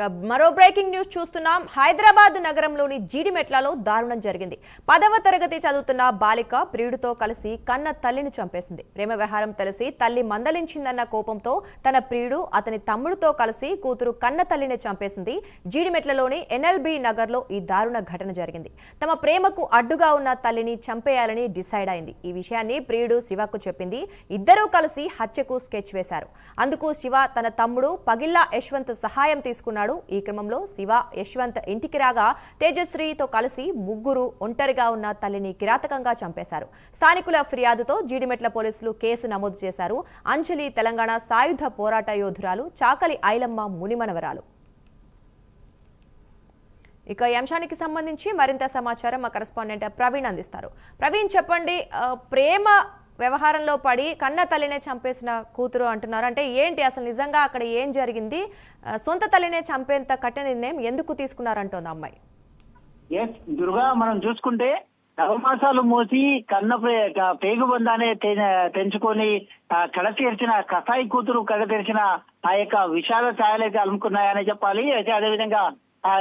మరో breaking news చూస్తున్నాం. హైదరాబాద్ నగరంలోని జీడిమెట్లలో దారుణం జరిగింది. పదవ తరగతి చదువుతున్న బాలిక ప్రియుడితో కలిసి కన్న తల్లిని చంపేసింది. ప్రేమ వ్యవహారం తెలిసి తల్లి మందలించిందన్న కోపంతో తన ప్రియుడు అతని తమ్ముడితో కలిసి కూతురు కన్న తల్లిని చంపేసింది. జీడిమెట్లలోని ఎన్ఎల్బి నగర్లో ఈ దారుణ ఘటన జరిగింది. తమ ప్రేమకు అడ్డుగా ఉన్న తల్లిని చంపేయాలని డిసైడ్ అయింది. ఈ విషయాన్ని ప్రియుడు శివకు చెప్పింది. ఇద్దరూ కలిసి హత్యకు స్కెచ్ వేశారు. అందుకు శివ తన తమ్ముడు పగిల్లా యశ్వంత్ సహాయం తీసుకున్నాడు. ఈ క్రమంలో శివ యశ్వంత్ ఇంటికి రాగా తేజశ్రీతో కలిసి ముగ్గురు ఒంటరిగా ఉన్న తల్లిని కిరాతకంగా చంపేశారు. స్థానికుల ఫిర్యాదుతో జీడిమెట్ల పోలీసులు కేసు నమోదు చేశారు. అంజలి తెలంగాణ సాయుధ పోరాట యోధురాలు చాకలి ఐలమ్మ మునిమనవరాలు. ఇక ఈ అంశానికి సంబంధించి మరింత సమాచారం మా కరెస్పాండెంట్ ప్రవీణ్ అందిస్తారు. ప్రవీణ్ చెప్పండి ప్రేమ వ్యవహారంలో పడి కన్న తల్లినే చంపేసిన కూతురు అంటున్నారు. అంటే ఏంటి అసలు నిజంగా అక్కడ ఏం జరిగింది? సొంత తల్లినే చంపేంత కఠిన నిర్ణయం ఎందుకు తీసుకున్నారంటోంది అమ్మాయి? ఎస్ దుర్గా మనం చూసుకుంటే నవమాసాలు మోసి కన్న పేగు బంధాన్ని తెంచుకొని కళ కడ తీర్చిన కసాయి కూతురు కడ తెరిచిన ఆ యొక్క విషాద ఛాయలు అయితే అలుముకున్నాయని చెప్పాలి. అయితే అదేవిధంగా ఆ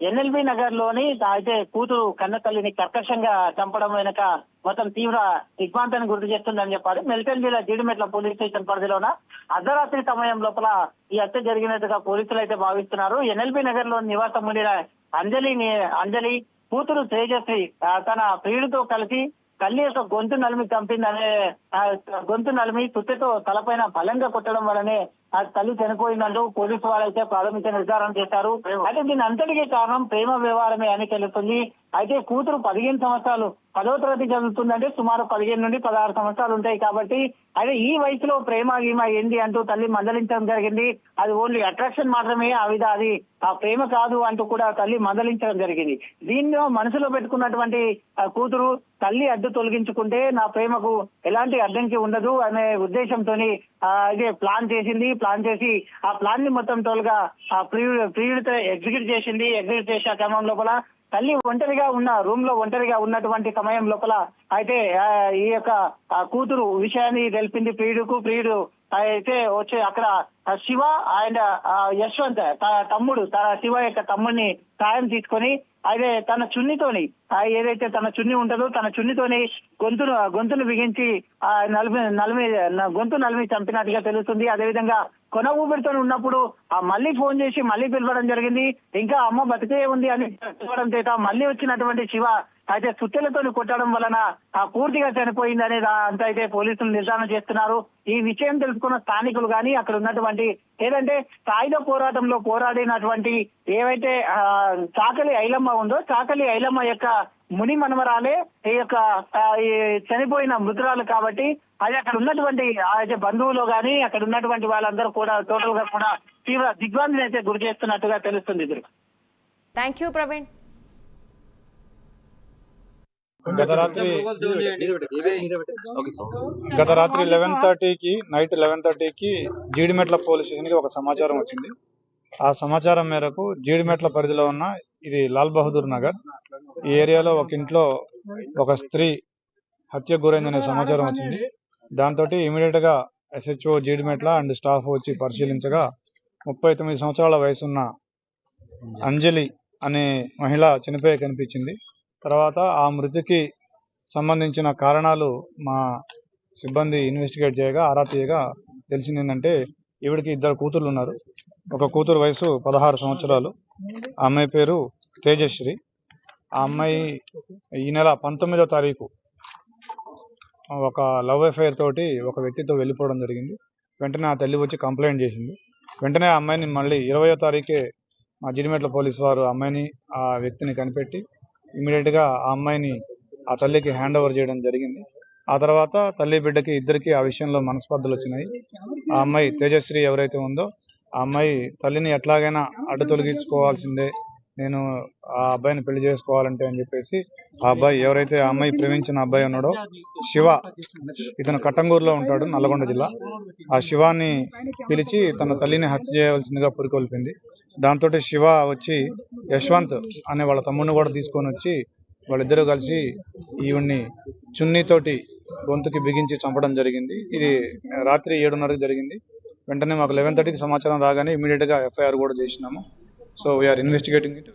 ఎన్ఎల్బి నగర్లోని అయితే కూతురు కన్నతల్లిని కర్కశంగా చంపడం వెనుక మొత్తం తీవ్ర దిగ్భాంతాన్ని గుర్తు చేస్తుందని చెప్పారు. మెల్టన్ జిల్లా జీడిమెట్ల పోలీస్ స్టేషన్ పరిధిలోన అర్ధరాత్రి సమయం లోపల ఈ హత్య జరిగినట్టుగా పోలీసులు అయితే భావిస్తున్నారు. ఎన్ఎల్బి నగర్లో నివాసం ఉండిన అంజలి అంజలి కూతురు తేజశ్రీ తన ప్రియుడితో కలిసి తల్లి యొక్క గొంతు నలిమి చంపిందనే గొంతు నలిమి సుత్తెతో తలపైన బలంగా కొట్టడం వల్లనే ఆ తల్లి చనిపోయిందంటూ పోలీసు వాళ్ళైతే ప్రాథమిక నిర్ధారణ చేశారు. అయితే దీని అంతటికీ కారణం ప్రేమ వ్యవహారమే అని తెలుస్తుంది. అయితే కూతురు పదిహేను సంవత్సరాలు పదో తరగతి చదువుతుందంటే సుమారు పదిహేను నుండి పదహారు సంవత్సరాలు ఉంటాయి కాబట్టి అయితే ఈ వయసులో ప్రేమ గీమ ఏంటి అంటూ తల్లి మందలించడం జరిగింది. అది ఓన్లీ అట్రాక్షన్ మాత్రమే ఆ విధ అది. ఆ ప్రేమ కాదు అంటూ కూడా తల్లి మందలించడం జరిగింది. దీన్ని మనసులో పెట్టుకున్నటువంటి కూతురు తల్లి అడ్డు తొలగించుకుంటే నా ప్రేమకు ఎలాంటి అడ్డంకి ఉండదు అనే ఉద్దేశంతో ఇదే ప్లాన్ చేసింది. ప్లాన్ చేసి ఆ ప్లాన్ని మొత్తం తోలుగా ఆ ప్రియుడితో ఎగ్జిక్యూట్ చేసింది ఎగ్జిక్యూట్ చేసే క్రమం లోపల తల్లి ఒంటరిగా ఉన్న రూమ్లో ఒంటరిగా ఉన్నటువంటి సమయం లోపల అయితే ఈ యొక్క కూతురు విషయాన్ని తెలిపింది ప్రియుడుకు ప్రియుడు అయితే వచ్చే అక్కడ శివ అండ్ యశ్వంత్ తన తమ్ముడు తన శివ యొక్క తమ్ముడిని సాయం తీసుకొని అయితే తన చున్నితోని ఏదైతే తన చున్ని ఉంటుందో తన చున్నితోని గొంతును గొంతును బిగించి ఆ నలిమి నలిమి గొంతు నలిమి చంపినట్టుగా తెలుస్తుంది. అదేవిధంగా కొన ఊపిరితో ఉన్నప్పుడు ఆ మళ్ళీ ఫోన్ చేసి మళ్ళీ పిలవడం జరిగింది. ఇంకా అమ్మ బతికే ఉంది అని చెప్పడం చేత మళ్ళీ వచ్చినటువంటి శివ అయితే సుత్తెలతో కొట్టడం వలన ఆ పూర్తిగా చనిపోయింది అనేది అంత అయితే పోలీసులు నిర్ధారణ చేస్తున్నారు. ఈ విషయం తెలుసుకున్న స్థానికులు కానీ అక్కడ ఉన్నటువంటి ఏదంటే సాయుధ పోరాటంలో పోరాడినటువంటి ఏవైతే చాకలి ఐలమ్మ ఉందో చాకలి ఐలమ్మ యొక్క ముని మనమరాలే ఈ యొక్క ఈ చనిపోయిన మృతురాలు కాబట్టి అది అక్కడ ఉన్నటువంటి బంధువులు గాని అక్కడ ఉన్నటువంటి వాళ్ళందరూ కూడా టోటల్గా కూడా తీవ్ర దిగ్భ్రాంతిని అయితే గురి చేస్తున్నట్టుగా తెలుస్తుంది. థ్యాంక్ యూ ప్రవీణ్ గత రాత్రి గత రాత్రి లెవెన్ థర్టీకి నైట్ లెవెన్ థర్టీకి జీడిమెట్ల పోలీస్ స్టేషన్కి ఒక సమాచారం వచ్చింది. ఆ సమాచారం మేరకు జీడిమెట్ల పరిధిలో ఉన్న ఇది లాల్ బహదూర్ నగర్. ఈ ఏరియాలో ఒక ఇంట్లో ఒక స్త్రీ హత్య గురైందనే సమాచారం వచ్చింది. దాంతో ఇమీడియట్గా ఎస్హెచ్ఓ జీడిమెట్ల అండ్ స్టాఫ్ వచ్చి పరిశీలించగా ముప్పై తొమ్మిది సంవత్సరాల వయసున్న అంజలి అనే మహిళ చనిపోయి కనిపించింది. తర్వాత ఆ మృతికి సంబంధించిన కారణాలు మా సిబ్బంది ఇన్వెస్టిగేట్ చేయగా ఆరా తీయగా తెలిసింది ఏంటంటే ఈవిడికి ఇద్దరు కూతుర్లు ఉన్నారు. ఒక కూతురు వయసు పదహారు సంవత్సరాలు. ఆ అమ్మాయి పేరు తేజశ్రీ. ఆ అమ్మాయి ఈ నెల పంతొమ్మిదో తారీఖు ఒక లవ్ అఫైర్ తోటి ఒక వ్యక్తితో వెళ్ళిపోవడం జరిగింది. వెంటనే ఆ తల్లి వచ్చి కంప్లైంట్ చేసింది. వెంటనే ఆ అమ్మాయిని మళ్ళీ ఇరవయో తారీఖే మా జిడిమెట్ల పోలీస్ వారు ఆ అమ్మాయిని ఆ వ్యక్తిని కనిపెట్టి ఇమీడియట్గా ఆ అమ్మాయిని ఆ తల్లికి హ్యాండ్ ఓవర్ చేయడం జరిగింది. ఆ తర్వాత తల్లి బిడ్డకి ఇద్దరికి ఆ విషయంలో మనస్పర్ధలు వచ్చినాయి. ఆ అమ్మాయి తేజశ్రీ ఎవరైతే ఉందో ఆ అమ్మాయి తల్లిని ఎట్లాగైనా అడ్డు తొలగించుకోవాల్సిందే. నేను ఆ అబ్బాయిని పెళ్ళి చేసుకోవాలంటే అని చెప్పేసి ఆ అబ్బాయి ఎవరైతే ఆ అమ్మాయి ప్రేమించిన అబ్బాయి ఉన్నాడో శివ ఇతను కట్టంగూరులో ఉంటాడు నల్గొండ జిల్లా. ఆ శివాన్ని పిలిచి తన తల్లిని హత్య చేయవలసిందిగా పురికొల్పింది. దాంతో శివ వచ్చి యశ్వంత్ అనే వాళ్ళ తమ్ముడిని కూడా తీసుకొని వచ్చి వాళ్ళిద్దరూ కలిసి ఈవిడ్ని చున్నీతోటి గొంతుకి బిగించి చంపడం జరిగింది. ఇది రాత్రి ఏడున్నరకు జరిగింది. వెంటనే మాకు లెవెన్ థర్టీకి సమాచారం రాగానే ఇమీడియట్గా ఎఫ్ఐఆర్ కూడా చేసినాము. So we are investigating it